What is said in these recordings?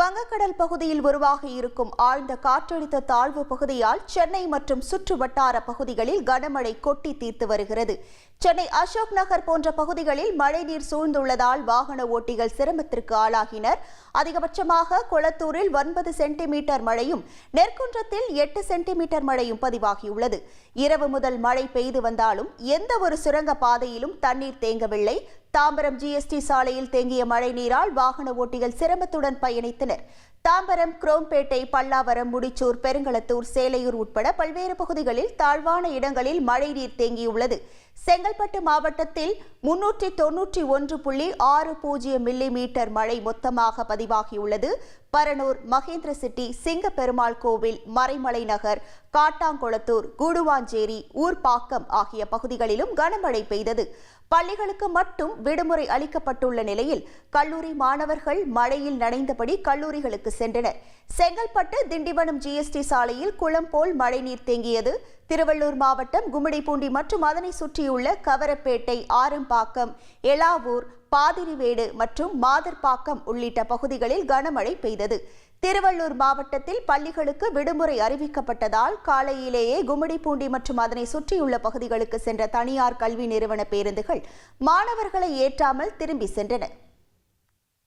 வங்கக்கடல் பகுதியில் உருவாகி இருக்கும் ஆழ்ந்த காற்றழுத்த தாழ்வு பகுதியால் சென்னை மற்றும் சுற்று வட்டார பகுதிகளில் கனமழை கொட்டி தீர்த்து வருகிறது. சென்னை அசோக் நகர் போன்ற பகுதிகளில் மழைநீர் சூழ்ந்துள்ளதால் வாகன ஓட்டிகள் சிரமத்திற்கு ஆளாகினர். அதிகபட்சமாக கொளத்தூரில் ஒன்பது சென்டிமீட்டர் மழையும் நெற்குன்றத்தில் எட்டு சென்டிமீட்டர் மழையும் பதிவாகியுள்ளது. இரவு முதல் மழை பெய்து வந்தாலும் எந்த ஒரு சுரங்க பாதையிலும் தண்ணீர் தேங்கவில்லை. தாம்பரம் ஜிஎஸ்டி சாலையில் தேங்கிய மழை நீரால் வாகன ஓட்டிகள் சிரமத்துடன் பயணித்தனர். தாம்பரம் குரோம்பேட்டை பல்லாவரம் முடிச்சூர் பெருங்களத்தூர் சேலையூர் உட்பட பல்வேறு பகுதிகளில் தாழ்வான இடங்களில் மழை நீர் தேங்கியுள்ளது. செங்கல்பட்டு மாவட்டத்தில் முன்னூற்றி தொன்னூற்றி ஒன்று புள்ளி ஆறு பூஜ்ஜியம் மில்லி மீட்டர் மழை மொத்தமாக பதிவாகியுள்ளது. பரனூர் மகேந்திர சிட்டி சிங்கப்பெருமாள் கோவில் மறைமலை நகர் காட்டாங்குளத்தூர் கூடுவாஞ்சேரி ஊர்ப்பாக்கம் ஆகிய பகுதிகளிலும் கனமழை பெய்தது. பள்ளிகளுக்கு மட்டும் விடுமுறை அளிக்கப்பட்டுள்ள நிலையில் கல்லூரி மாணவர்கள் மழையில் நனைந்தபடி கல்லூரிகளுக்கு சென்றனர். செங்கல்பட்டு திண்டிவனம் ஜிஎஸ்டி சாலையில் குளம் போல் மழைநீர் தேங்கியது. திருவள்ளூர் மாவட்டம் கும்மிடிப்பூண்டி மற்றும் அதனை சுற்றி சுற்றியுள்ள கவரப்பேட்டை ஆரம்பாக்கம் எலாவூர் பாதிரிவேடு மற்றும் மாதர்பாக்கம் உள்ளிட்ட பகுதிகளில் கனமழை பெய்தது. திருவள்ளூர் மாவட்டத்தில் பள்ளிகளுக்கு விடுமுறை அறிவிக்கப்பட்டதால் காலையிலேயே கும்மிடிப்பூண்டி மற்றும் அதனை சுற்றியுள்ள பகுதிகளுக்கு சென்ற தனியார் கல்வி நிறுவன பேருந்துகள் மாணவர்களை ஏற்றாமல் திரும்பி சென்றன.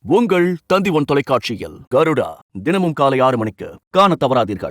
உங்கள் தந்தி ஒன் தொலைக்காட்சியில் கருடா தினமும் காலை ஆறு மணிக்கு காண தவறாதீர்கள்.